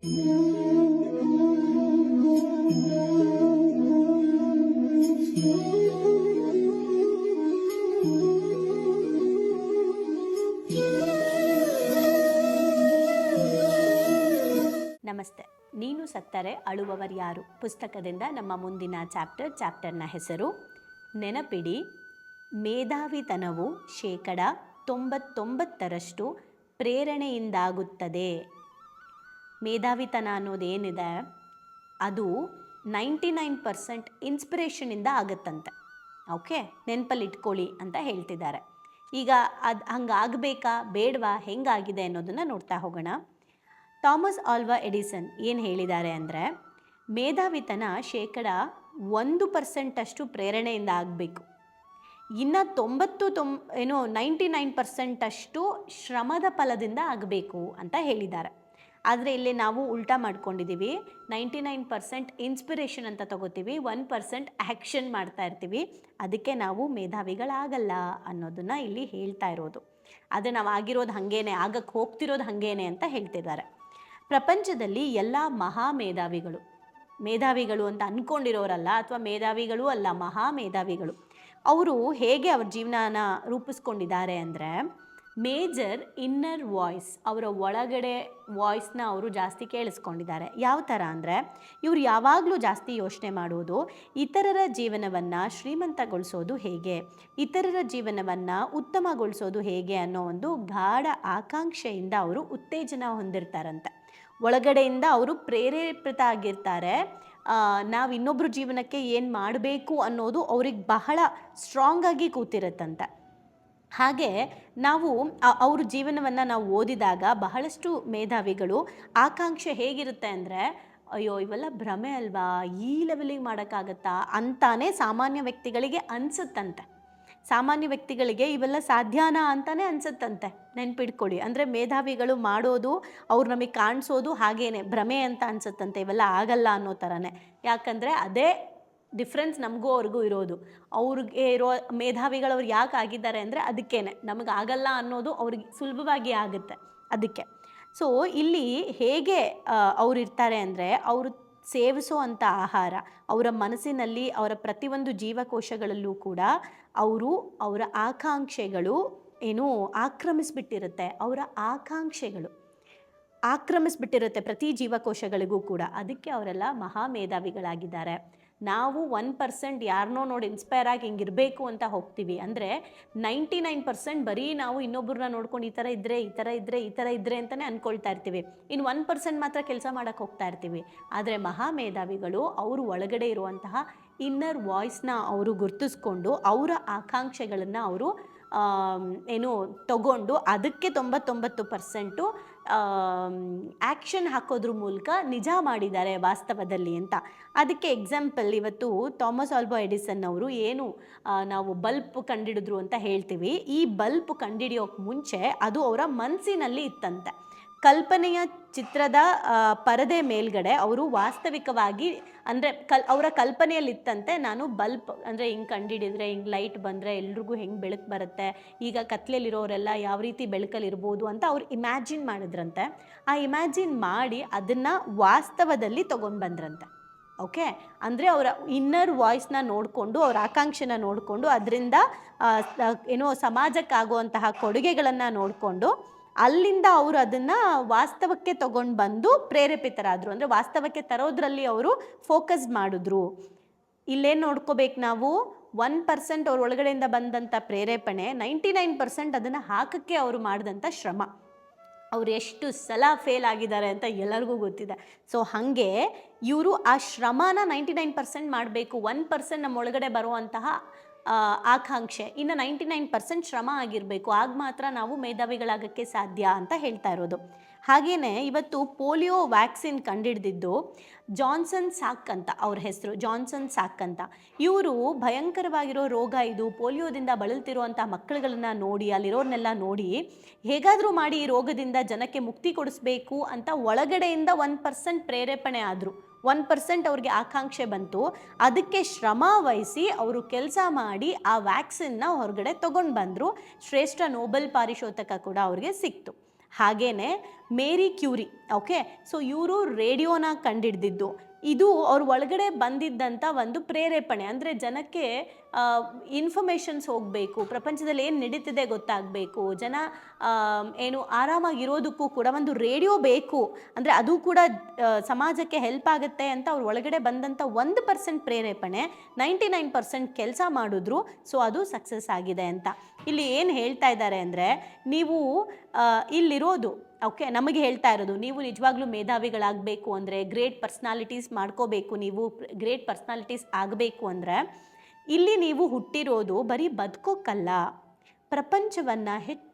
ನಮಸ್ತೆ. ನೀನು ಸತ್ತರೆ ಅಳುವವರು ಯಾರು? ಪುಸ್ತಕದಿಂದ ನಮ್ಮ ಮುಂದಿನ ಚಾಪ್ಟರ್ ಚಾಪ್ಟರ್ನ ಹೆಸರು ನೆನಪಿಡಿ. ಮೇಧಾವಿತನವು ಶೇಕಡ ತೊಂಬತ್ತೊಂಬತ್ತರಷ್ಟು ಪ್ರೇರಣೆಯಿಂದಾಗುತ್ತದೆ. ಮೇಧಾವಿತನ ಅನ್ನೋದೇನಿದೆ ಅದು ನೈಂಟಿ ನೈನ್ ಪರ್ಸೆಂಟ್ ಇನ್ಸ್ಪಿರೇಷನಿಂದ ಆಗುತ್ತಂತೆ. ಓಕೆ? ನೆನಪಲ್ಲಿ ಇಟ್ಕೊಳ್ಳಿ ಅಂತ ಹೇಳ್ತಿದ್ದಾರೆ. ಈಗ ಅದು ಹಂಗಾಗಬೇಕಾ ಬೇಡವಾ, ಹೆಂಗಾಗಿದೆ ಅನ್ನೋದನ್ನು ನೋಡ್ತಾ ಹೋಗೋಣ. ಥಾಮಸ್ ಆಲ್ವಾ ಎಡಿಸನ್ ಏನು ಹೇಳಿದ್ದಾರೆ ಅಂದರೆ, ಮೇಧಾವಿತನ ಶೇಕಡ ಒಂದು ಪರ್ಸೆಂಟಷ್ಟು ಪ್ರೇರಣೆಯಿಂದ ಆಗಬೇಕು. ಇನ್ನು ತೊಂಬತ್ತು ತೊಂ, ಏನೋ ನೈಂಟಿ ನೈನ್ ಪರ್ಸೆಂಟಷ್ಟು ಶ್ರಮದ ಫಲದಿಂದ ಆಗಬೇಕು ಅಂತ ಹೇಳಿದ್ದಾರೆ. ಆದರೆ ಇಲ್ಲಿ ನಾವು ಉಲ್ಟಾ ಮಾಡ್ಕೊಂಡಿದ್ದೀವಿ ನೈಂಟಿ ನೈನ್ ಪರ್ಸೆಂಟ್ ಇನ್ಸ್ಪಿರೇಷನ್ ಅಂತ ತಗೋತೀವಿ. ಒನ್ ಪರ್ಸೆಂಟ್ ಆ್ಯಕ್ಷನ್ ಮಾಡ್ತಾ ಇರ್ತೀವಿ. ಅದಕ್ಕೆ ನಾವು ಮೇಧಾವಿಗಳಾಗಲ್ಲ ಅನ್ನೋದನ್ನು ಇಲ್ಲಿ ಹೇಳ್ತಾ ಇರೋದು. ಆದರೆ ನಾವು ಆಗಿರೋದು ಹಾಗೇನೆ ಆಗಕ್ಕೆ ಹೋಗ್ತಿರೋದು ಹಾಗೇನೆ ಅಂತ ಹೇಳ್ತಿದ್ದಾರೆ. ಪ್ರಪಂಚದಲ್ಲಿ ಎಲ್ಲ ಮಹಾ ಮೇಧಾವಿಗಳು. ಮೇಧಾವಿಗಳು ಅಂತ ಅಂದ್ಕೊಂಡಿರೋರಲ್ಲ ಅಥವಾ ಮೇಧಾವಿಗಳು ಅಲ್ಲ, ಮಹಾ ಮೇಧಾವಿಗಳು. ಅವರು ಹೇಗೆ ಅವ್ರ ಜೀವನನ ರೂಪಿಸ್ಕೊಂಡಿದ್ದಾರೆ ಅಂದರೆ ಮೇಜರ್ ಇನ್ನರ್ ವಾಯ್ಸ್, ಅವರ ಒಳಗಡೆ ವಾಯ್ಸ್ನ ಅವರು ಜಾಸ್ತಿ ಕೇಳಿಸ್ಕೊಂಡಿದ್ದಾರೆ. ಯಾವ ಥರ ಅಂದರೆ, ಇವರು ಯಾವಾಗಲೂ ಜಾಸ್ತಿ ಯೋಚನೆ ಮಾಡುವುದು ಇತರರ ಜೀವನವನ್ನು ಶ್ರೀಮಂತಗೊಳಿಸೋದು ಹೇಗೆ, ಇತರರ ಜೀವನವನ್ನು ಉತ್ತಮಗೊಳಿಸೋದು ಹೇಗೆ ಅನ್ನೋ ಒಂದು ಗಾಢ ಆಕಾಂಕ್ಷೆಯಿಂದ ಅವರು ಉತ್ತೇಜನ ಹೊಂದಿರ್ತಾರಂತೆ. ಒಳಗಡೆಯಿಂದ ಅವರು ಪ್ರೇರೇಪಿತ ಆಗಿರ್ತಾರೆ. ನಾವು ಇನ್ನೊಬ್ಬರ ಜೀವನಕ್ಕೆ ಏನು ಮಾಡಬೇಕು ಅನ್ನೋದು ಅವ್ರಿಗೆ ಬಹಳ ಸ್ಟ್ರಾಂಗಾಗಿ ಕೂತಿರುತ್ತಂತೆ. ಹಾಗೆ ನಾವು ಅವ್ರ ಜೀವನವನ್ನು ನಾವು ಓದಿದಾಗ ಬಹಳಷ್ಟು ಮೇಧಾವಿಗಳು ಆಕಾಂಕ್ಷೆ ಹೇಗಿರುತ್ತೆ ಅಂದರೆ, ಅಯ್ಯೋ, ಇವೆಲ್ಲ ಭ್ರಮೆ ಅಲ್ವಾ? ಈ ಲೆವೆಲಿಗೆ ಮಾಡೋಕ್ಕಾಗತ್ತಾ? ಅಂತಾನೆ ಸಾಮಾನ್ಯ ವ್ಯಕ್ತಿಗಳಿಗೆ ಅನಿಸುತ್ತಂತೆ. ಸಾಮಾನ್ಯ ವ್ಯಕ್ತಿಗಳಿಗೆ ಇವೆಲ್ಲ ಸಾಧ್ಯನಾ ಅಂತಾನೆ ಅನ್ಸುತ್ತಂತೆ. ನೆನ್ಪಿಡ್ಕೊಳ್ಳಿ. ಅಂದರೆ ಮೇಧಾವಿಗಳು ಮಾಡೋದು, ಅವ್ರು ನಮಗೆ ಕಾಣಿಸೋದು ಹಾಗೇನೆ. ಭ್ರಮೆ ಅಂತ ಅನ್ಸುತ್ತಂತೆ. ಇವೆಲ್ಲ ಆಗಲ್ಲ ಅನ್ನೋ ಥರನೇ ಯಾಕಂದರೆ ಅದೇ ಡಿಫ್ರೆನ್ಸ್ ನಮಗೂ ಅವ್ರಿಗೂ ಇರೋದು. ಅವ್ರಿಗೆ ಇರೋ ಮೇಧಾವಿಗಳು ಅವ್ರು ಯಾಕೆ ಆಗಿದ್ದಾರೆ ಅಂದರೆ ಅದಕ್ಕೇನೆ. ನಮಗೆ ಆಗಲ್ಲ ಅನ್ನೋದು ಅವ್ರಿಗೆ ಸುಲಭವಾಗಿ ಆಗುತ್ತೆ ಅದಕ್ಕೆ. ಸೊ ಇಲ್ಲಿ ಹೇಗೆ ಅವ್ರು ಇರ್ತಾರೆ ಅಂದರೆ ಅವರು ಸೇವಿಸೋ ಅಂಥ ಆಹಾರ, ಅವರ ಮನಸ್ಸಿನಲ್ಲಿ ಅವರ ಪ್ರತಿಯೊಂದು ಜೀವಕೋಶಗಳಲ್ಲೂ ಕೂಡ ಅವರು ಅವರ ಆಕಾಂಕ್ಷೆಗಳು ಏನು ಆಕ್ರಮಿಸ್ಬಿಟ್ಟಿರುತ್ತೆ. ಅವರ ಆಕಾಂಕ್ಷೆಗಳು ಆಕ್ರಮಿಸ್ಬಿಟ್ಟಿರುತ್ತೆ ಪ್ರತಿ ಜೀವಕೋಶಗಳಿಗೂ ಕೂಡ. ಅದಕ್ಕೆ ಅವರೆಲ್ಲ ಮಹಾ ಮೇಧಾವಿಗಳಾಗಿದ್ದಾರೆ ನಾವು ಒನ್ ಪರ್ಸೆಂಟ್ ಯಾರನ್ನೋ ನೋಡಿ ಇನ್ಸ್ಪೈರ್ ಆಗಿ ಹಿಂಗಿರಬೇಕು ಅಂತ ಹೋಗ್ತೀವಿ. ಅಂದರೆ ನೈಂಟಿ ನೈನ್ ಪರ್ಸೆಂಟ್ ಬರೀ ನಾವು ಇನ್ನೊಬ್ಬರನ್ನ ನೋಡ್ಕೊಂಡು ಈ ಥರ ಇದ್ದರೆ ಈ ಥರ ಇದ್ದರೆ ಈ ಥರ ಇದ್ದರೆ ಅಂತಲೇ ಅಂದ್ಕೊಳ್ತಾ ಇರ್ತೀವಿ. ಇನ್ನು ಒನ್ ಪರ್ಸೆಂಟ್ ಮಾತ್ರ ಕೆಲಸ ಮಾಡೋಕ್ಕೆ ಹೋಗ್ತಾ ಇರ್ತೀವಿ. ಆದರೆ ಮಹಾ ಮೇಧಾವಿಗಳು ಅವರು ಒಳಗಡೆ ಇರುವಂತಹ ಇನ್ನರ್ ವಾಯ್ಸ್ನ ಅವರು ಗುರ್ತಿಸ್ಕೊಂಡು ಅವರ ಆಕಾಂಕ್ಷೆಗಳನ್ನು ಅವರು ಏನು ತಗೊಂಡು ಅದಕ್ಕೆ ತೊಂಬತ್ತೊಂಬತ್ತು ಪರ್ಸೆಂಟು ಆ್ಯಕ್ಷನ್ ಹಾಕೋದ್ರ ಮೂಲಕ ನಿಜ ಮಾಡಿದ್ದಾರೆ ವಾಸ್ತವದಲ್ಲಿ ಅಂತ. ಅದಕ್ಕೆ ಎಕ್ಸಾಂಪಲ್ ಇವತ್ತು ಥಾಮಸ್ ಆಲ್ಬೋ ಎಡಿಸನ್ ಅವರು ಏನು ನಾವು ಬಲ್ಪ್ ಕಂಡಿಡಿದ್ರು ಅಂತ ಹೇಳ್ತೀವಿ. ಈ ಬಲ್ಪ್ ಕಂಡಿಡಿಯೋಕೆ ಮುಂಚೆ ಅದು ಅವರ ಮನಸ್ಸಿನಲ್ಲಿ ಇತ್ತಂತೆ. ಕಲ್ಪನೆಯ ಚಿತ್ರದ ಪರದೆ ಮೇಲ್ಗಡೆ ಅವರು ವಾಸ್ತವಿಕವಾಗಿ ಅಂದರೆ ಕಲ್, ಅವರ ಕಲ್ಪನೆಯಲ್ಲಿತ್ತಂತೆ ನಾನು ಬಲ್ಪ್ ಅಂದರೆ ಹಿಂಗೆ ಕಂಡಿಡಿದ್ರೆ, ಹಿಂಗೆ ಲೈಟ್ ಬಂದರೆ ಎಲ್ರಿಗೂ ಹೆಂಗೆ ಬೆಳಕು ಬರುತ್ತೆ, ಈಗ ಕತ್ಲೆಯಲ್ಲಿರೋರೆಲ್ಲ ಯಾವ ರೀತಿ ಬೆಳಕಲ್ಲಿರ್ಬೋದು ಅಂತ ಅವ್ರು ಇಮ್ಯಾಜಿನ್ ಮಾಡಿದ್ರಂತೆ. ಆ ಇಮ್ಯಾಜಿನ್ ಮಾಡಿ ಅದನ್ನು ವಾಸ್ತವದಲ್ಲಿ ತೊಗೊಂಡು ಬಂದ್ರಂತೆ ಓಕೆ? ಅಂದರೆ ಅವರ ಇನ್ನರ್ ವಾಯ್ಸ್ನ ನೋಡಿಕೊಂಡು, ಅವ್ರ ಆಕಾಂಕ್ಷೆನ ನೋಡಿಕೊಂಡು, ಅದರಿಂದ ಏನೋ ಸಮಾಜಕ್ಕಾಗುವಂತಹ ಕೊಡುಗೆಗಳನ್ನು ನೋಡಿಕೊಂಡು ಅಲ್ಲಿಂದ ಅವರು ಅದನ್ನು ವಾಸ್ತವಕ್ಕೆ ತಗೊಂಡು ಬಂದು ಪ್ರೇರೇಪಿತರಾದರು. ಅಂದರೆ ವಾಸ್ತವಕ್ಕೆ ತರೋದ್ರಲ್ಲಿ ಅವರು ಫೋಕಸ್ ಮಾಡಿದ್ರು. ಇಲ್ಲೇನು ನೋಡ್ಕೋಬೇಕು ನಾವು? ಒನ್ ಪರ್ಸೆಂಟ್ ಅವ್ರ ಒಳಗಡೆಯಿಂದ ಬಂದಂಥ ಪ್ರೇರೇಪಣೆ, ನೈಂಟಿ ನೈನ್ ಪರ್ಸೆಂಟ್ ಅದನ್ನು ಹಾಕಕ್ಕೆ ಅವರು ಮಾಡಿದಂಥ ಶ್ರಮ. ಅವ್ರು ಎಷ್ಟು ಸಲ ಫೇಲ್ ಆಗಿದ್ದಾರೆ ಅಂತ ಎಲ್ಲರಿಗೂ ಗೊತ್ತಿದೆ. ಸೊ ಹಾಗೆ ಇವರು ಆ ಶ್ರಮನ ನೈಂಟಿ ನೈನ್ ಪರ್ಸೆಂಟ್ ಮಾಡಬೇಕು, ಒನ್ ಪರ್ಸೆಂಟ್ ನಮ್ಮ ಒಳಗಡೆ ಬರುವಂತಹ ಆಕಾಂಕ್ಷೆ. ಇನ್ನು ನೈಂಟಿ ನೈನ್ ಪರ್ಸೆಂಟ್ ಶ್ರಮ ಆಗಿರಬೇಕು. ಆಗ ಮಾತ್ರ ನಾವು ಮೇಧಾವಿಗಳಾಗಕ್ಕೆ ಸಾಧ್ಯ ಅಂತ ಹೇಳ್ತಾ ಇರೋದು. ಹಾಗೆಯೇ ಇವತ್ತು ಪೋಲಿಯೋ ವ್ಯಾಕ್ಸಿನ್ ಕಂಡಿಡ್ದಿದ್ದು ಜಾನ್ಸನ್ ಸಾಕ್ ಅಂತ ಅವ್ರ ಹೆಸರು, ಜಾನ್ಸನ್ ಸಾಕ್ ಅಂತ. ಇವರು ಭಯಂಕರವಾಗಿರೋ ರೋಗ ಇದು, ಪೋಲಿಯೋದಿಂದ ಬಳಲ್ತಿರುವಂಥ ಮಕ್ಕಳುಗಳನ್ನು ನೋಡಿ, ಅಲ್ಲಿರೋರ್ನೆಲ್ಲ ನೋಡಿ ಹೇಗಾದರೂ ಮಾಡಿ ಈ ರೋಗದಿಂದ ಜನಕ್ಕೆ ಮುಕ್ತಿ ಕೊಡಿಸ್ಬೇಕು ಅಂತ ಒಳಗಡೆಯಿಂದ ಒನ್ ಪರ್ಸೆಂಟ್ ಪ್ರೇರೇಪಣೆ ಆದರು. ಒನ್ ಪರ್ಸೆಂಟ್ ಅವ್ರಿಗೆ ಆಕಾಂಕ್ಷೆ ಬಂತು. ಅದಕ್ಕೆ ಶ್ರಮ ವಹಿಸಿ ಅವರು ಕೆಲಸ ಮಾಡಿ ಆ ವ್ಯಾಕ್ಸಿನ್ನ ಹೊರಗಡೆ ತೊಗೊಂಡು ಬಂದರು. ಶ್ರೇಷ್ಠ ನೋಬೆಲ್ ಪಾರಿಶೋಧಕ ಕೂಡ ಅವ್ರಿಗೆ ಸಿಕ್ತು. ಹಾಗೇನೆ ಮೇರಿ ಕ್ಯೂರಿ ಓಕೆ ಸೊ ಇವರು ರೇಡಿಯೋನ ಕಂಡಿಡ್ದಿದ್ದು. ಇದು ಅವ್ರ ಒಳಗಡೆ ಬಂದಿದ್ದಂಥ ಒಂದು ಪ್ರೇರೇಪಣೆ. ಅಂದರೆ ಜನಕ್ಕೆ ಇನ್ಫಾರ್ಮೇಷನ್ಸ್ ಹೋಗಬೇಕು, ಪ್ರಪಂಚದಲ್ಲಿ ಏನು ನಡೀತಿದೆ ಗೊತ್ತಾಗಬೇಕು, ಜನ ಏನು ಆರಾಮಾಗಿರೋದಕ್ಕೂ ಕೂಡ ಒಂದು ರೇಡಿಯೋ ಬೇಕು, ಅಂದರೆ ಅದು ಕೂಡ ಸಮಾಜಕ್ಕೆ ಹೆಲ್ಪ್ ಆಗುತ್ತೆ ಅಂತ ಅವ್ರ ಒಳಗಡೆ ಬಂದಂಥ ಒಂದು ಪರ್ಸೆಂಟ್ ಪ್ರೇರೇಪಣೆ ನೈಂಟಿ ನೈನ್ ಪರ್ಸೆಂಟ್ ಕೆಲಸ ಮಾಡಿದ್ರು, ಸೊ ಅದು ಸಕ್ಸಸ್ ಆಗಿದೆ ಅಂತ. ಇಲ್ಲಿ ಏನು ಹೇಳ್ತಾ ಇದ್ದಾರೆ ಅಂದರೆ, ನೀವು ಇಲ್ಲಿರೋದು ಓಕೆ ನಮಗೆ ಹೇಳ್ತಾ ಇರೋದು, ನೀವು ನಿಜವಾಗ್ಲೂ ಮೇಧಾವಿಗಳಾಗಬೇಕು ಅಂದರೆ ಗ್ರೇಟ್ ಪರ್ಸ್ನಾಲಿಟೀಸ್ ಮಾಡ್ಕೋಬೇಕು, ನೀವು ಗ್ರೇಟ್ ಪರ್ಸ್ನಾಲಿಟೀಸ್ ಆಗಬೇಕು ಅಂದರೆ ಇಲ್ಲಿ ನೀವು ಹುಟ್ಟಿರೋದು ಬರೀ ಬದುಕೋಕ್ಕಲ್ಲ ಪ್ರಪಂಚವನ್ನು ಹೆಚ್ಚು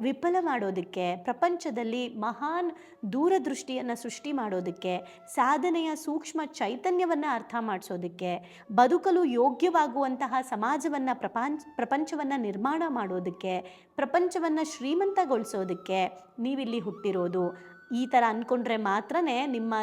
ವಿಫಲ ಮಾಡೋದಕ್ಕೆ, ಪ್ರಪಂಚದಲ್ಲಿ ಮಹಾನ್ ದೂರದೃಷ್ಟಿಯನ್ನು ಸೃಷ್ಟಿ ಮಾಡೋದಕ್ಕೆ, ಸಾಧನೆಯ ಸೂಕ್ಷ್ಮ ಚೈತನ್ಯವನ್ನು ಅರ್ಥ ಮಾಡಿಸೋದಕ್ಕೆ, ಬದುಕಲು ಯೋಗ್ಯವಾಗುವಂತಹ ಸಮಾಜವನ್ನು ಪ್ರಪಂಚ, ಪ್ರಪಂಚವನ್ನು ನಿರ್ಮಾಣ ಮಾಡೋದಕ್ಕೆ, ಪ್ರಪಂಚವನ್ನು ಶ್ರೀಮಂತಗೊಳಿಸೋದಕ್ಕೆ ನೀವಿಲ್ಲಿ ಹುಟ್ಟಿರೋದು. ಈ ಥರ ಅಂದ್ಕೊಂಡ್ರೆ ಮಾತ್ರ ನಿಮ್ಮ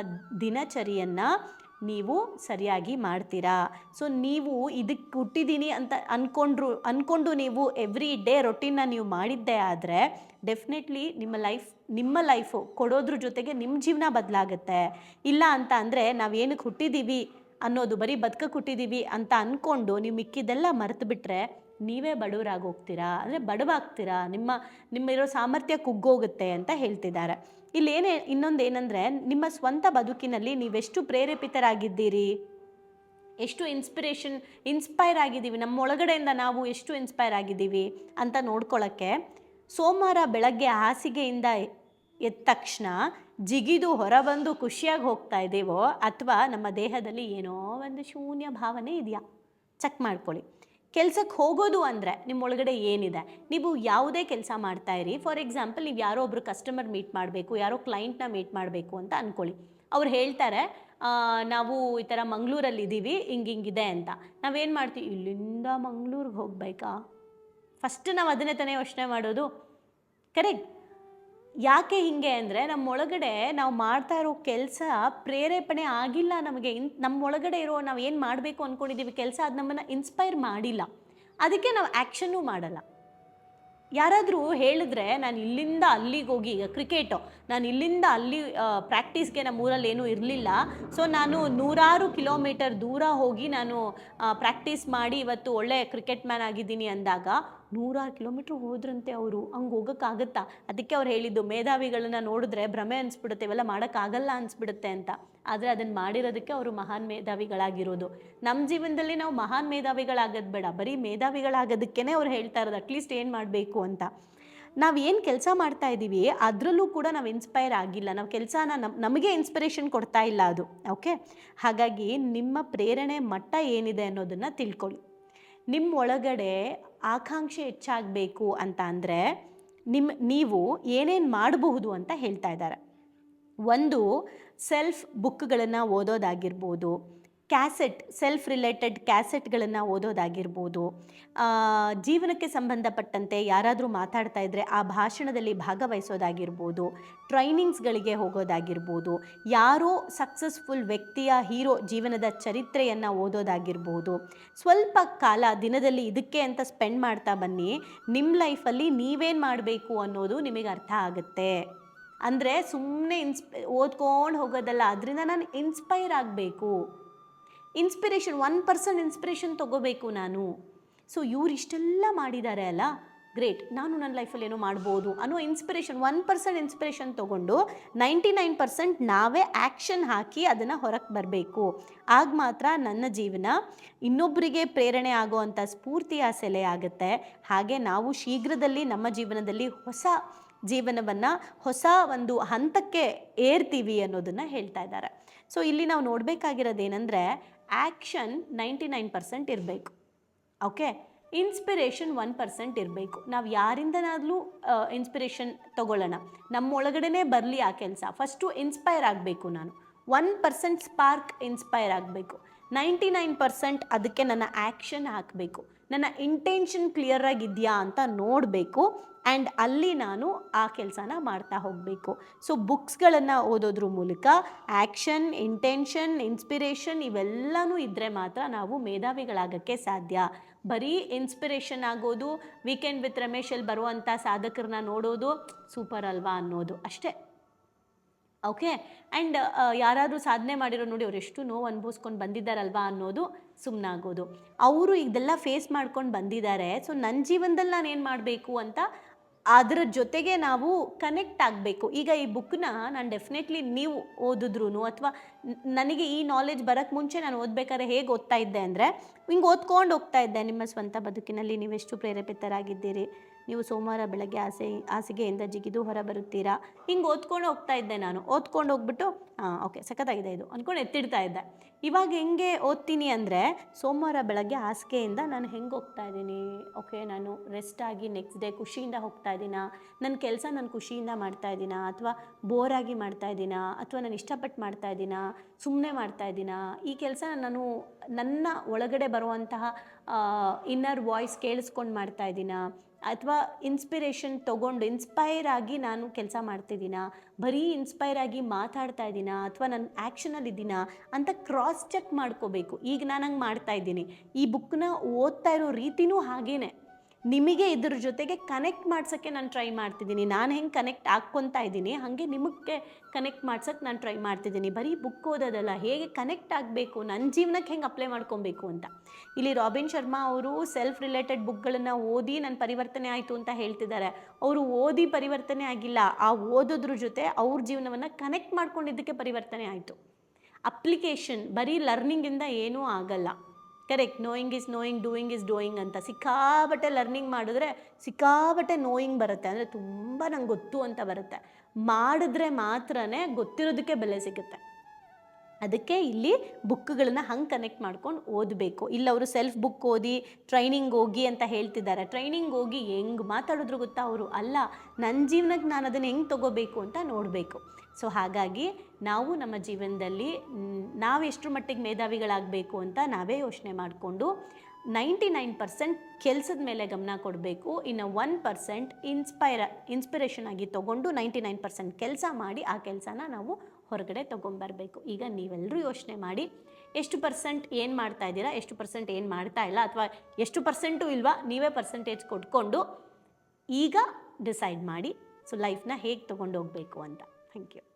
ದಿನಚರಿಯನ್ನು ನೀವು ಸರಿಯಾಗಿ ಮಾಡ್ತೀರಾ? ಸೊ ನೀವು ಇದಕ್ಕೆ ಹುಟ್ಟಿದ್ದೀನಿ ಅಂತ ಅಂದ್ಕೊಂಡ್ರು ಅಂದ್ಕೊಂಡು ನೀವು ಎವ್ರಿ ಡೇ ರೊಟೀನ್ನ ನೀವು ಮಾಡಿದ್ದೇ ಆದರೆ ಡೆಫಿನೆಟ್ಲಿ ನಿಮ್ಮ ಲೈಫ್ ನಿಮ್ಮ ಲೈಫು ಕೊಡೋದ್ರ ಜೊತೆಗೆ ನಿಮ್ಮ ಜೀವನ ಬದಲಾಗುತ್ತೆ. ಇಲ್ಲ ಅಂತ ಅಂದರೆ ನಾವು ಏನಕ್ಕೆ ಹುಟ್ಟಿದ್ದೀವಿ ಅನ್ನೋದು ಬರೀ ಬದುಕಕ್ಕೆ ಹುಟ್ಟಿದ್ದೀವಿ ಅಂತ ಅಂದ್ಕೊಂಡು ನೀವು ಮಿಕ್ಕಿದ್ದೆಲ್ಲ ಮರೆತು ಬಿಟ್ಟರೆ ನೀವೇ ಬಡವರಾಗೋಗ್ತೀರಾ? ಅಂದರೆ ಬಡವಾಗ್ತೀರಾ? ನಿಮ್ಮ, ನಿಮ್ಮಿರೋ ಸಾಮರ್ಥ್ಯ ಕುಗ್ಗೋಗುತ್ತೆ ಅಂತ ಹೇಳ್ತಿದ್ದಾರೆ. ಇಲ್ಲಿ ಏನೇ, ಇನ್ನೊಂದು ಏನಂದರೆ, ನಿಮ್ಮ ಸ್ವಂತ ಬದುಕಿನಲ್ಲಿ ನೀವೆಷ್ಟು ಪ್ರೇರೇಪಿತರಾಗಿದ್ದೀರಿ? ಎಷ್ಟು ಇನ್ಸ್ಪಿರೇಷನ್ ಇನ್ಸ್ಪೈರ್ ಆಗಿದ್ದೀವಿ? ನಮ್ಮ ಒಳಗಡೆಯಿಂದ ನಾವು ಎಷ್ಟು ಇನ್ಸ್ಪೈರ್ ಆಗಿದ್ದೀವಿ ಅಂತ ನೋಡ್ಕೊಳ್ಳೋಕ್ಕೆ ಸೋಮವಾರ ಬೆಳಗ್ಗೆ ಹಾಸಿಗೆಯಿಂದ ಎದ್ದ ತಕ್ಷಣ ಜಿಗಿದು ಹೊರಬಂದು ಖುಷಿಯಾಗಿ ಹೋಗ್ತಾ ಇದ್ದೀವೋ ಅಥವಾ ನಮ್ಮ ದೇಹದಲ್ಲಿ ಏನೋ ಒಂದು ಶೂನ್ಯ ಭಾವನೆ ಇದೆಯಾ? ಚೆಕ್ ಮಾಡ್ಕೊಳ್ಳಿ. ಕೆಲ್ಸಕ್ಕೆ ಹೋಗೋದು ಅಂದರೆ ನಿಮ್ಮ ಒಳಗಡೆ ಏನಿದೆ? ನೀವು ಯಾವುದೇ ಕೆಲಸ ಮಾಡ್ತಾ ಇರಿ. ಫಾರ್ ಎಕ್ಸಾಂಪಲ್ ನೀವು ಯಾರೋ ಒಬ್ಬರು ಕಸ್ಟಮರ್ ಮೀಟ್ ಮಾಡಬೇಕು, ಯಾರೋ ಕ್ಲೈಂಟ್ನ ಮೀಟ್ ಮಾಡಬೇಕು ಅಂತ ಅಂದ್ಕೊಳ್ಳಿ ಅವ್ರು ಹೇಳ್ತಾರೆ ನಾವು ಈ ಥರ ಮಂಗಳೂರಲ್ಲಿ ಇದ್ದೀವಿ ಹಿಂಗೆ ಹಿಂಗಿದೆ ಅಂತ. ನಾವೇನು ಮಾಡ್ತೀವಿ? ಇಲ್ಲಿಂದ ಮಂಗಳೂರಿಗೆ ಹೋಗಬೇಕಾ? ಫಸ್ಟ್ ನಾವು ಅದನ್ನೇ ತಾನೇ ಯೋಚನೆ ಮಾಡೋದು. ಕರೆಕ್ಟ್ ಯಾಕೆ ಹಿಂಗೆ ಅಂದರೆ ನಮ್ಮೊಳಗಡೆ ನಾವು ಮಾಡ್ತಾ ಇರೋ ಕೆಲಸ ಪ್ರೇರೇಪಣೆ ಆಗಿಲ್ಲ ನಮಗೆ. ಇನ್ ನಮ್ಮೊಳಗಡೆ ಇರೋ ನಾವು ಏನು ಮಾಡಬೇಕು ಅಂದ್ಕೊಂಡಿದ್ದೀವಿ ಕೆಲಸ ಅದು ನಮ್ಮನ್ನು ಇನ್ಸ್ಪೈರ್ ಮಾಡಿಲ್ಲ. ಅದಕ್ಕೆ ನಾವು ಆ್ಯಕ್ಷನ್ನೂ ಮಾಡಲ್ಲ. ಯಾರಾದರೂ ಹೇಳಿದ್ರೆ ನಾನು ಇಲ್ಲಿಂದ ಅಲ್ಲಿಗೆ ಹೋಗಿ ಈಗ ಕ್ರಿಕೆಟು ನಾನು ಇಲ್ಲಿಂದ ಅಲ್ಲಿ ಪ್ರಾಕ್ಟೀಸ್ಗೆ ನಮ್ಮ ಊರಲ್ಲಿ ಏನೂ ಇರಲಿಲ್ಲ. ಸೊ ನಾನು ನೂರಾರು ಕಿಲೋಮೀಟರ್ ದೂರ ಹೋಗಿ ನಾನು ಪ್ರಾಕ್ಟೀಸ್ ಮಾಡಿ ಇವತ್ತು ಒಳ್ಳೆ ಕ್ರಿಕೆಟ್ ಮ್ಯಾನ್ ಆಗಿದ್ದೀನಿ ಅಂದಾಗ ನೂರಾರು ಕಿಲೋಮೀಟ್ರ್ ಹೋದ್ರಂತೆ ಅವರು. ಹಂಗೆ ಹೋಗೋಕ್ಕಾಗತ್ತಾ? ಅದಕ್ಕೆ ಅವ್ರು ಹೇಳಿದ್ದು, ಮೇಧಾವಿಗಳನ್ನ ನೋಡಿದ್ರೆ ಭ್ರಮೆ ಅನಿಸ್ಬಿಡುತ್ತೆ, ಇವೆಲ್ಲ ಮಾಡೋಕ್ಕಾಗಲ್ಲ ಅನಿಸ್ಬಿಡುತ್ತೆ ಅಂತ. ಆದರೆ ಅದನ್ನು ಮಾಡಿರೋದಕ್ಕೆ ಅವರು ಮಹಾನ್ ಮೇಧಾವಿಗಳಾಗಿರೋದು. ನಮ್ಮ ಜೀವನದಲ್ಲಿ ನಾವು ಮಹಾನ್ ಮೇಧಾವಿಗಳಾಗೋದು ಬೇಡ, ಬರೀ ಮೇಧಾವಿಗಳಾಗೋದಕ್ಕೇ ಅವ್ರು ಹೇಳ್ತಾ ಇರೋದು ಅಟ್ಲೀಸ್ಟ್ ಏನು ಮಾಡಬೇಕು ಅಂತ. ನಾವು ಏನು ಕೆಲಸ ಮಾಡ್ತಾ ಇದ್ದೀವಿ ಅದರಲ್ಲೂ ಕೂಡ ನಾವು ಇನ್ಸ್ಪೈರ್ ಆಗಿಲ್ಲ. ನಾವು ಕೆಲಸನ ನಮ್, ನಮಗೆ ಇನ್ಸ್ಪಿರೇಷನ್ ಕೊಡ್ತಾ ಇಲ್ಲ ಅದು. ಓಕೆ ಹಾಗಾಗಿ ನಿಮ್ಮ ಪ್ರೇರಣೆ ಮಟ್ಟ ಏನಿದೆ ಅನ್ನೋದನ್ನು ತಿಳ್ಕೊಳ್ಳಿ. ನಿಮ್ಮ ಒಳಗಡೆ ಆಕಾಂಕ್ಷೆ ಹೆಚ್ಚಾಗಬೇಕು ಅಂತ ಅಂದರೆ ನಿಮ್ಮ ನೀವು ಏನೇನು ಮಾಡಬಹುದು ಅಂತ ಹೇಳ್ತಾ ಇದ್ದಾರೆ. ಒಂದು ಸೆಲ್ಫ್ ಬುಕ್ಗಳನ್ನು ಓದೋದಾಗಿರ್ಬೋದು ಕ್ಯಾಸೆಟ್ ಸೆಲ್ಫ್ ರಿಲೇಟೆಡ್ ಕ್ಯಾಸೆಟ್ಗಳನ್ನು ಓದೋದಾಗಿರ್ಬೋದು. ಜೀವನಕ್ಕೆ ಸಂಬಂಧಪಟ್ಟಂತೆ ಯಾರಾದರೂ ಮಾತಾಡ್ತಾ ಇದ್ದರೆ ಆ ಭಾಷಣದಲ್ಲಿ ಭಾಗವಹಿಸೋದಾಗಿರ್ಬೋದು ಟ್ರೈನಿಂಗ್ಸ್ಗಳಿಗೆ ಹೋಗೋದಾಗಿರ್ಬೋದು, ಯಾರೋ ಸಕ್ಸಸ್ಫುಲ್ ವ್ಯಕ್ತಿಯ ಹೀರೋ ಜೀವನದ ಚರಿತ್ರೆಯನ್ನು ಓದೋದಾಗಿರ್ಬೋದು. ಸ್ವಲ್ಪ ಕಾಲ ದಿನದಲ್ಲಿ ಇದಕ್ಕೆ ಅಂತ ಸ್ಪೆಂಡ್ ಮಾಡ್ತಾ ಬನ್ನಿ ನಿಮ್ಮ ಲೈಫಲ್ಲಿ ನೀವೇನು ಮಾಡಬೇಕು ಅನ್ನೋದು ನಿಮಗೆ ಅರ್ಥ ಆಗುತ್ತೆ. ಅಂದರೆ ಸುಮ್ಮನೆ ಇನ್ಸ್ಪ ಓದ್ಕೊಂಡು ಹೋಗೋದಲ್ಲ, ಅದರಿಂದ ನಾನು ಇನ್ಸ್ಪೈರ್ ಆಗಬೇಕು. ಇನ್ಸ್ಪಿರೇಷನ್ ಒನ್ ಪರ್ಸನ್ ಇನ್ಸ್ಪಿರೇಷನ್ ತೊಗೋಬೇಕು ನಾನು. ಸೊ ಇವ್ರು ಇಷ್ಟೆಲ್ಲ ಮಾಡಿದ್ದಾರೆ ಅಲ್ಲ? ಗ್ರೇಟ್ ನಾನು ನನ್ನ ಲೈಫಲ್ಲಿ ಏನೋ ಮಾಡ್ಬೋದು ಅನ್ನೋ ಇನ್ಸ್ಪಿರೇಷನ್ ಒನ್ ಪರ್ಸೆಂಟ್ ಇನ್ಸ್ಪಿರೇಷನ್ ತೊಗೊಂಡು ನೈಂಟಿ ನೈನ್ ಪರ್ಸೆಂಟ್ ನಾವೇ ಆ್ಯಕ್ಷನ್ ಹಾಕಿ ಅದನ್ನು ಹೊರಗೆ ಬರಬೇಕು. ಆಗ ಮಾತ್ರ ನನ್ನ ಜೀವನ ಇನ್ನೊಬ್ಬರಿಗೆ ಪ್ರೇರಣೆ ಆಗುವಂಥ ಸ್ಫೂರ್ತಿಯ ಸೆಲೆ ಆಗುತ್ತೆ. ಹಾಗೆ ನಾವು ಶೀಘ್ರದಲ್ಲಿ ನಮ್ಮ ಜೀವನದಲ್ಲಿ ಹೊಸ ಜೀವನವನ್ನು, ಹೊಸ ಒಂದು ಹಂತಕ್ಕೆ ಏರ್ತೀವಿ ಅನ್ನೋದನ್ನು ಹೇಳ್ತಾ ಇದ್ದಾರೆ. ಸೊ ಇಲ್ಲಿ ನಾವು ನೋಡಬೇಕಾಗಿರೋದೇನೆಂದರೆ ಆ್ಯಕ್ಷನ್ ನೈಂಟಿ ನೈನ್ ಪರ್ಸೆಂಟ್ ಇರಬೇಕು. ಓಕೆ? ಇನ್ಸ್ಪಿರೇಷನ್ ಒನ್ ಪರ್ಸೆಂಟ್ ಇರಬೇಕು. ನಾವು ಯಾರಿಂದನಾದ್ರೂ ಇನ್ಸ್ಪಿರೇಷನ್ ತಗೊಳ್ಳೋಣ. ನಮ್ಮೊಳಗಡೆ ಬರಲಿ ಆ ಕೆಲಸ. ಫಸ್ಟು ಇನ್ಸ್ಪೈರ್ ಆಗಬೇಕು ನಾನು. ಒನ್ ಪರ್ಸೆಂಟ್ ಸ್ಪಾರ್ಕ್ ಇನ್ಸ್ಪೈರ್ ಆಗಬೇಕು. ನೈಂಟಿ ನೈನ್ ಪರ್ಸೆಂಟ್ ಅದಕ್ಕೆ ನನ್ನ ಆ್ಯಕ್ಷನ್ ಹಾಕಬೇಕು. ನನ್ನ ಇಂಟೆನ್ಷನ್ ಕ್ಲಿಯರ್ ಆಗಿದೆಯಾ ಅಂತ ನೋಡಬೇಕು. ಆ್ಯಂಡ್ ಅಲ್ಲಿ ನಾನು ಆ ಕೆಲಸನ ಮಾಡ್ತಾ ಹೋಗಬೇಕು. ಸೊ ಬುಕ್ಸ್ಗಳನ್ನು ಓದೋದ್ರ ಮೂಲಕ ಆ್ಯಕ್ಷನ್ ಇಂಟೆನ್ಷನ್ ಇನ್ಸ್ಪಿರೇಷನ್ ಇವೆಲ್ಲನೂ ಇದ್ದರೆ ಮಾತ್ರ ನಾವು ಮೇಧಾವಿಗಳಾಗಕ್ಕೆ ಸಾಧ್ಯ. ಬರೀ ಇನ್ಸ್ಪಿರೇಷನ್ ಆಗೋದು ವೀಕೆಂಡ್ ವಿತ್ ರಮೇಶಲ್ಲಿ ಬರುವಂಥ ಸಾಧಕರನ್ನ ನೋಡೋದು ಸೂಪರ್ ಅಲ್ವಾ ಅನ್ನೋದು ಅಷ್ಟೇ. ಓಕೆ ಆ್ಯಂಡ್ ಯಾರಾದರೂ ಸಾಧನೆ ಮಾಡಿರೋ ನೋಡಿ ಅವ್ರು ಎಷ್ಟು ನೋವು ಅನುಭವಿಸ್ಕೊಂಡು ಬಂದಿದ್ದಾರಲ್ವಾ ಅನ್ನೋದು ಸುಮ್ಮನಾಗೋದು ಅವರು ಇದೆಲ್ಲ ಫೇಸ್ ಮಾಡ್ಕೊಂಡು ಬಂದಿದ್ದಾರೆ. ಸೊ ನನ್ನ ಜೀವನದಲ್ಲಿ ನಾನು ಏನು ಮಾಡಬೇಕು ಅಂತ ಅದರ ಜೊತೆಗೆ ನಾವು ಕನೆಕ್ಟ್ ಆಗಬೇಕು. ಈಗ ಈ ಬುಕ್ನ ನಾನು ಡೆಫಿನೆಟ್ಲಿ ನೀವು ಓದಿದ್ರು ಅಥವಾ ನನಗೆ ಈ ನಾಲೆಜ್ ಬರೋಕ್ಕೆ ಮುಂಚೆ ನಾನು ಓದ್ಬೇಕಾದ್ರೆ ಹೇಗೆ ಓದ್ತಾ ಇದ್ದೆ ಅಂದರೆ, ಹಿಂಗೆ ಓದ್ಕೊಂಡು ಹೋಗ್ತಾ ಇದ್ದೆ. ನಿಮ್ಮ ಸ್ವಂತ ಬದುಕಿನಲ್ಲಿ ನೀವೆಷ್ಟು ಪ್ರೇರೇಪಿತರಾಗಿದ್ದೀರಿ? ನೀವು ಸೋಮವಾರ ಬೆಳಗ್ಗೆ ಆಸೆ, ಹಾಸಿಗೆಯಿಂದ ಜಿಗಿದು ಹೊರ ಬರುತ್ತೀರಾ ಹಿಂಗೆ ಓದ್ಕೊಂಡು ಹೋಗ್ತಾ ಇದ್ದೆ ನಾನು. ಓದ್ಕೊಂಡು ಹೋಗ್ಬಿಟ್ಟು ಹಾಂ ಓಕೆ, ಸಖತ್ತಾಗಿದೆ ಇದು ಅಂದ್ಕೊಂಡು ಎತ್ತಿಡ್ತಾ ಇದ್ದೆ. ಇವಾಗ ಹೆಂಗೆ ಓದ್ತೀನಿ ಅಂದರೆ, ಸೋಮವಾರ ಬೆಳಗ್ಗೆ ಹಾಸಿಗೆಯಿಂದ ನಾನು ಹೆಂಗೆ ಹೋಗ್ತಾ ಇದ್ದೀನಿ? ಓಕೆ, ನಾನು ರೆಸ್ಟ್ ಆಗಿ ನೆಕ್ಸ್ಟ್ ಡೇ ಖುಷಿಯಿಂದ ಹೋಗ್ತಾ ಇದ್ದೀನಾ? ನನ್ನ ಕೆಲಸ ನಾನು ಖುಷಿಯಿಂದ ಮಾಡ್ತಾ ಇದ್ದೀನಾ? ಅಥವಾ ಬೋರಾಗಿ ಮಾಡ್ತಾ ಇದ್ದೀನಾ? ಅಥವಾ ನಾನು ಇಷ್ಟಪಟ್ಟು ಮಾಡ್ತಾ ಇದ್ದೀನಾ? ಸುಮ್ಮನೆ ಮಾಡ್ತಾ ಇದ್ದೀನಾ? ಈ ಕೆಲಸ ನಾನು ನನ್ನ ಒಳಗಡೆ ಬರುವಂತಹ ಇನ್ನರ್ ವಾಯ್ಸ್ ಕೇಳಿಸ್ಕೊಂಡು ಮಾಡ್ತಾ ಇದ್ದೀನಾ? ಅಥವಾ ಇನ್ಸ್ಪಿರೇಷನ್ ತೊಗೊಂಡು ಇನ್ಸ್ಪೈರ್ ಆಗಿ ನಾನು ಕೆಲಸ ಮಾಡ್ತಿದ್ದೀನಾ? ಬರೀ ಇನ್ಸ್ಪೈರ್ ಆಗಿ ಮಾತಾಡ್ತಾ ಇದ್ದೀನಾ? ಅಥವಾ ನನ್ನ ಆ್ಯಕ್ಷನಲ್ಲಿ ಇದ್ದೀನಾ? ಅಂತ ಕ್ರಾಸ್ ಚೆಕ್ ಮಾಡ್ಕೋಬೇಕು. ಈಗ ನಾನು ಹಂಗೆ ಮಾಡ್ತಾ ಇದ್ದೀನಿ. ಈ ಬುಕ್ನ ಓದ್ತಾ ಇರೋ ರೀತಿನೂ ಹಾಗೇನೆ. ನಿಮಗೆ ಇದ್ರ ಜೊತೆಗೆ ಕನೆಕ್ಟ್ ಮಾಡ್ಸೋಕ್ಕೆ ನಾನು ಟ್ರೈ ಮಾಡ್ತಿದ್ದೀನಿ. ನಾನು ಹೆಂಗೆ ಕನೆಕ್ಟ್ ಹಾಕ್ಕೊತಾ ಇದ್ದೀನಿ, ಹಾಗೆ ನಿಮಗೆ ಕನೆಕ್ಟ್ ಮಾಡ್ಸೋಕ್ಕೆ ನಾನು ಟ್ರೈ ಮಾಡ್ತಿದ್ದೀನಿ. ಬರೀ ಬುಕ್ ಓದೋದಲ್ಲ, ಹೇಗೆ ಕನೆಕ್ಟ್ ಆಗಬೇಕು ನನ್ನ ಜೀವನಕ್ಕೆ ಹೆಂಗೆ ಅಪ್ಲೈ ಮಾಡ್ಕೊಬೇಕು ಅಂತ. ಇಲ್ಲಿ ರಾಬಿನ್ ಶರ್ಮಾ ಅವರು ಸೆಲ್ಫ್ ರಿಲೇಟೆಡ್ ಬುಕ್ಗಳನ್ನು ಓದಿ ನನ್ನ ಪರಿವರ್ತನೆ ಆಯಿತು ಅಂತ ಹೇಳ್ತಿದ್ದಾರೆ. ಅವರು ಓದಿ ಪರಿವರ್ತನೆ ಆಗಿಲ್ಲ, ಆ ಓದೋದ್ರ ಜೊತೆ ಅವ್ರ ಜೀವನವನ್ನು ಕನೆಕ್ಟ್ ಮಾಡ್ಕೊಂಡಿದ್ದಕ್ಕೆ ಪರಿವರ್ತನೆ ಆಯಿತು. ಅಪ್ಲಿಕೇಶನ್ ಬರೀ ಲರ್ನಿಂಗಿಂದ ಏನೂ ಆಗಲ್ಲ. Correct knowing is knowing doing is doing ಅಂತ. ಸಿಕ್ಕಾಬಟ್ಟೆ ಲರ್ನಿಂಗ್ ಮಾಡಿದ್ರೆ ಸಿಕ್ಕಾಬಟ್ಟೆ ನೋಯಿಂಗ್ ಬರುತ್ತೆ. ಅಂದರೆ ತುಂಬ ನಂಗೆ ಗೊತ್ತು ಅಂತ ಬರುತ್ತೆ. ಮಾಡಿದ್ರೆ ಮಾತ್ರನೇ ಗೊತ್ತಿರೋದಕ್ಕೆ ಬೆಲೆ ಸಿಗುತ್ತೆ. ಅದಕ್ಕೆ ಇಲ್ಲಿ ಬುಕ್ಗಳನ್ನು ಹಂಗೆ ಕನೆಕ್ಟ್ ಮಾಡ್ಕೊಂಡು ಓದಬೇಕು. ಇಲ್ಲ ಅವರು ಸೆಲ್ಫ್ ಬುಕ್ ಓದಿ ಟ್ರೈನಿಂಗ್ ಹೋಗಿ ಅಂತ ಹೇಳ್ತಿದ್ದಾರೆ. ಟ್ರೈನಿಂಗ್ ಹೋಗಿ ಹೆಂಗೆ ಮಾತಾಡಿದ್ರು ಗೊತ್ತಾ ಅವರು? ಅಲ್ಲ ನನ್ನ ಜೀವನಕ್ಕೆ ನಾನು ಅದನ್ನು ಹೆಂಗೆ ತೊಗೋಬೇಕು ಅಂತ ನೋಡಬೇಕು. ಸೊ ಹಾಗಾಗಿ ನಾವು ನಮ್ಮ ಜೀವನದಲ್ಲಿ ನಾವು ಎಷ್ಟರ ಮಟ್ಟಿಗೆ ಮೇಧಾವಿಗಳಾಗಬೇಕು ಅಂತ ನಾವೇ ಯೋಚನೆ ಮಾಡಿಕೊಂಡು ನೈಂಟಿ ನೈನ್ ಪರ್ಸೆಂಟ್ ಕೆಲಸದ ಮೇಲೆ ಗಮನ ಕೊಡಬೇಕು. ಇನ್ನು ಒನ್ ಪರ್ಸೆಂಟ್ ಇನ್ಸ್ಪೈರ, ಇನ್ಸ್ಪಿರೇಷನ್ ಆಗಿ ತೊಗೊಂಡು ನೈಂಟಿ ನೈನ್ ಪರ್ಸೆಂಟ್ ಕೆಲಸ ಮಾಡಿ ಆ ಕೆಲಸನ ನಾವು ಹೊರಗಡೆ ತೊಗೊಂಬರ್ಬೇಕು. ಈಗ ನೀವೆಲ್ಲರೂ ಯೋಚನೆ ಮಾಡಿ ಎಷ್ಟು ಪರ್ಸೆಂಟ್ ಏನು ಮಾಡ್ತಾ ಇದ್ದೀರಾ, ಎಷ್ಟು ಪರ್ಸೆಂಟ್ ಏನು ಮಾಡ್ತಾ ಇಲ್ಲ, ಅಥವಾ ಎಷ್ಟು ಪರ್ಸೆಂಟು ಇಲ್ವಾ, ನೀವೇ ಪರ್ಸೆಂಟೇಜ್ ಕೊಟ್ಕೊಂಡು ಈಗ ಡಿಸೈಡ್ ಮಾಡಿ, ಸೊ ಲೈಫ್ನ ಹೇಗೆ ತೊಗೊಂಡೋಗ್ಬೇಕು ಅಂತ. Thank you.